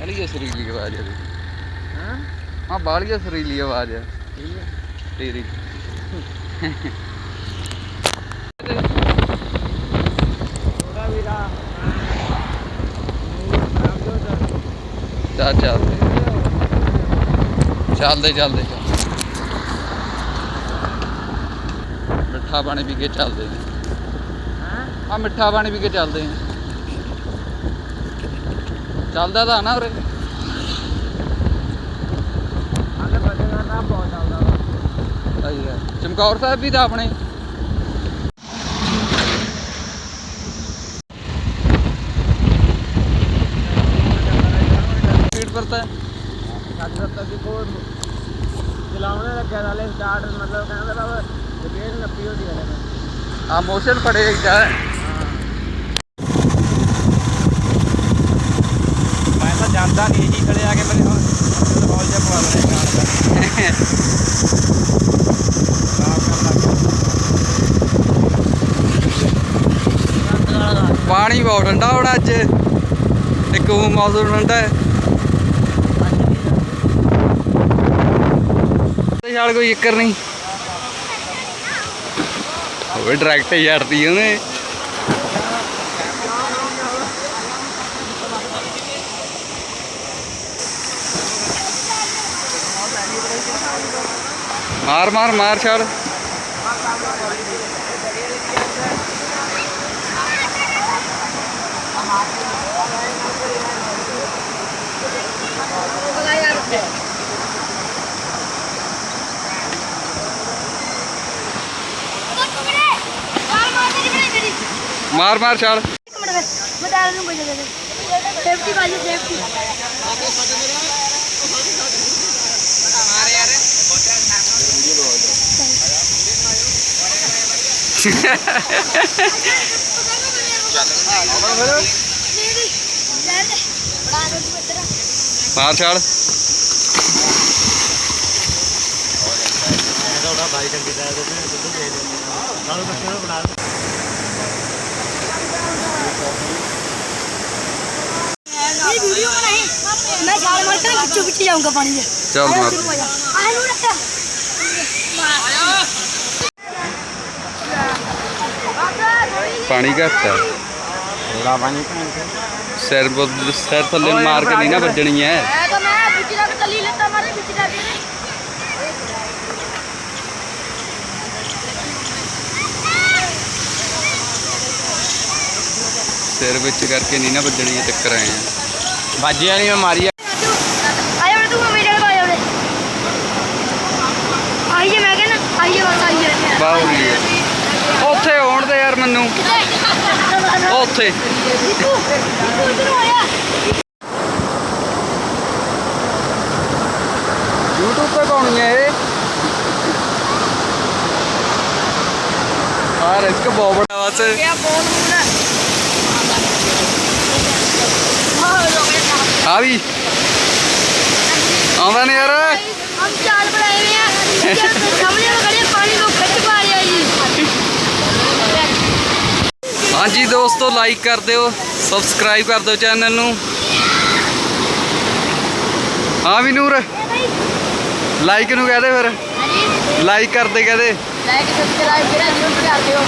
ਬਾਹਲੀ ਸੁਰੀਲੀ ਆਵਾਜ਼ ਆ ਹਾਂ? ਹਾਂ ਬਾਹਲੀ ਸੁਰੀਲੀ ਆਵਾਜ਼ ਆ। ਹੈ ਤੇਰੀ। ਥੋੜਾ ਵੀਰਾ ਸਮਝੋ ਚੱਲ ਚੱਲਦੇ ਚੱਲਦੇ ਚੱਲਦੇ ਚੱਲ। ਮਿੱਠਾ ਪਾਣੀ ਪੀ ਕੇ ਚੱਲਦੇ ਹਾਂ? ਆ ਮਿੱਠਾ ਪਾਣੀ ਪੀ ਕੇ ਚੱਲਦੇ ਨੇ। ਚੱਲਦਾ ਤਾਂ ਨਾ ਉਰੇ। ਅੱਗੇ ਬੰਦੇ ਦਾ ਬਹੁਤ ਚੱਲਦਾ ਵਾ ਅੱਛਾ ਚਮਕੌਰ ਸਾਹਿਬ ਵੀ ਤਾਂ ਆਪਣੇ। ਸਪੀਡ ਪਰ ਤਾਂ ਸੱਤ ਸੱਤ ਦੀ ਚਲਾਉਣੇ ਲੱਗਿਆ ਨਾਲੇ ਸਟਾਰਟ ਮਤਲਬ ਕਹਿੰਦਾ ਤਾਂ ਸਪੀਡ ਨੱਪੀ ਹੋਦੀ ਹੈ ਆ ਮੋਸ਼ਨ ਫੜੇ ਜਾ ਮੈਂ ਨਹੀਂ ਜੀ ਖੜੇ ਆ ਕੇ ਮੇਰੇ ਕਾਲ ਜਿਹਾ ਪਵਾ ਲੈਣਾ ਪਾਣੀ ਬਹੁਤ ਠੰਡਾ ਹੋਣਾ ਅੱਜ। ਇੱਕ ਉਹ ਮੌਸਮ ਠੰਡਾ ਹੈ। ਤੇ ਛਾਲ ਕੋਈ ਚੱਕਰ ਨਹੀਂ। ਹੋਵੇ ਡਾਇਰੈਕਟ ਯਾਰਦੀ ਉਹਨੇ। ਮਾਰ ਮਾਰ ਮਾਰ ਛਾਲ ਮਾਰ ਮਾਰ ਛਾਲ ਸੇਫਟੀ ਬਾਜੀ ਸੇਫਟੀ ਬਣਾ ਦੋ ਤੂੰ ਇੱਧਰ ਮਾਰ ਛਾਲ ਉਹਦਾ ਭਾਈ ਚੰਗੀ ਤਰ੍ਹਾਂ ਦੇ ਦੁੱਧ ਦੇ ਦੇ। ਨਾਲ ਬੱਚੇ ਨੂੰ ਬਣਾ ਇਹ ਵੀਡੀਓ ਬਣਾਈ ਮੈਂ ਛਾਲ ਮਾਰ। ਕੇ ਖਿੱਚੂ ਖਿੱਚ ਜਾਊਂਗਾ ਪਾਣੀ ਦੇ ਚੱਲ ਮਾਰ ਆਹ ਨੂੰ ਰੱਖ ਮਾਰ ਪਾਣੀ ਘੱਟ ਹੈ ਥੋੜਾ ਪਾਣੀ ਸਿਰ ਬੁੱਧ ਸਿਰ ਥੱਲੇ ਮਾਰ ਕੇ ਨਹੀਂ ਨਾ ਵੱਜਣੀ ਹੈ ਐ ਤਾਂ ਮੈਂ ਵਿੱਚ ਜਾ ਤਲੀ ਲੈਤਾ ਮਾਰੇ ਵਿੱਚ ਜਾ ਕੇ ਸਿਰ ਵਿੱਚ ਕਰਕੇ ਨਹੀਂ ਨਾ ਵੱਜਣੀ ਇਹ ਚੱਕਰ ਆਏ ਆ। ਵਾਜਿਆ ਨਹੀਂ ਮੈਂ ਮਾਰੀ ਉੱਥੇ। YouTube ਤੇ ਪਾਉਣੀ ਹੈ ਇਹ? ਆ ਰਿਸਕ ਬਹੁਤ ਬੜਾ ਵਾਸਤੇ। ਕੀ ਬਹੁਤ ਬੜਾ ਆ ਵੀ। ਆਉਂਦਾ ਨਹੀਂ ਯਾਰ। ਹਮ ਚਾਲ ਬਣਾਏ ਹੋਏ ਆ। ਸਮਝ ਲਓ ਹਾਂਜੀ ਦੋਸਤੋ ਲਾਈਕ ਕਰ ਦਿਓ ਸਬਸਕ੍ਰਾਈਬ ਕਰ ਦਿਓ ਚੈਨਲ ਨੂੰ। ਹਾਂ ਵੀ ਨੂਰ ਲਾਈਕ ਨੂੰ ਕਹਦੇ ਫਿਰ? ਲਾਈਕ ਕਰਦੇ ਕਹਦੇ? ਲਾਈਕ ਸਬਸਕ੍ਰਾਈਬ ਜਿਹੜਾ ਦਿਓ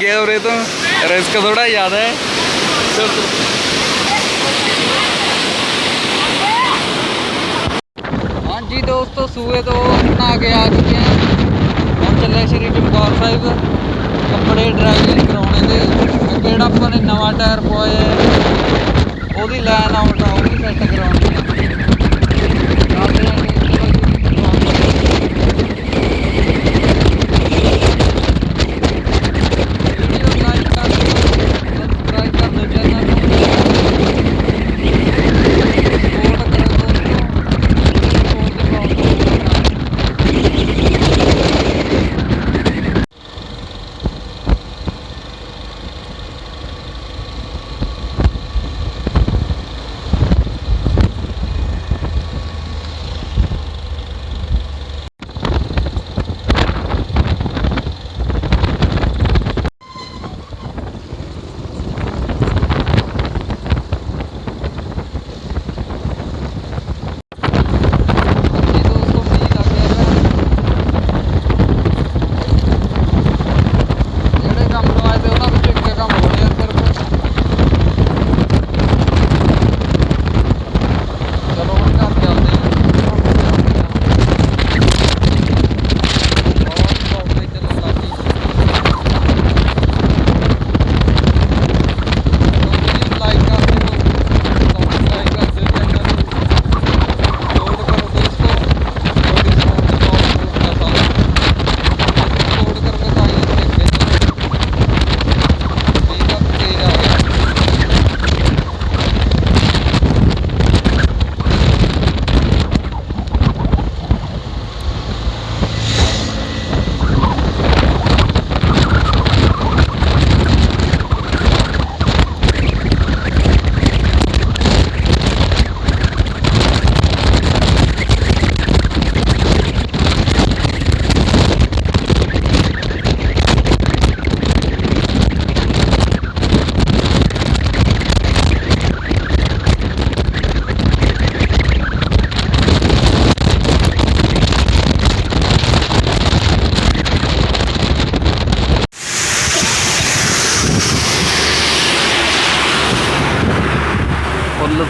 ਲੱਗਿਆ ਉਰੇ ਤੋਂ। ਰਿਸਕ ਥੋੜਾ ਜ਼ਿਆਦਾ ਹੈ। ਹਾਂਜੀ ਦੋਸਤੋ, ਸੂਏ ਤੋਂ ਨਹਾ ਕੇ ਆ ਚੁੱਕੇ ਹਾਂ। ਹੁਣ ਚੱਲੇ ਸ਼੍ਰੀ ਚਮਕੌਰ ਸਾਹਿਬ। ਕੱਪੜੇ ਡਰਾਈਵਿੰਗ ਕਰਾਉਣੇ ਦੇ ਅੱਗੇ ਜਿਹੜਾ ਆਪਾਂ ਨੇ ਨਵਾਂ ਟਾਇਰ ਪਵਾਇਆ ਉਹਦੀ ਲਾਈਨ ਆਊਟ ਆ, ਉਹ ਵੀ ਸੈੱਟ ਕਰਾਉਣੀ ਹੈ।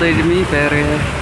ਫੁੱਲ ਤੇ ਮੀਂਹ ਪੈ ਰਿਹਾ ਹੈ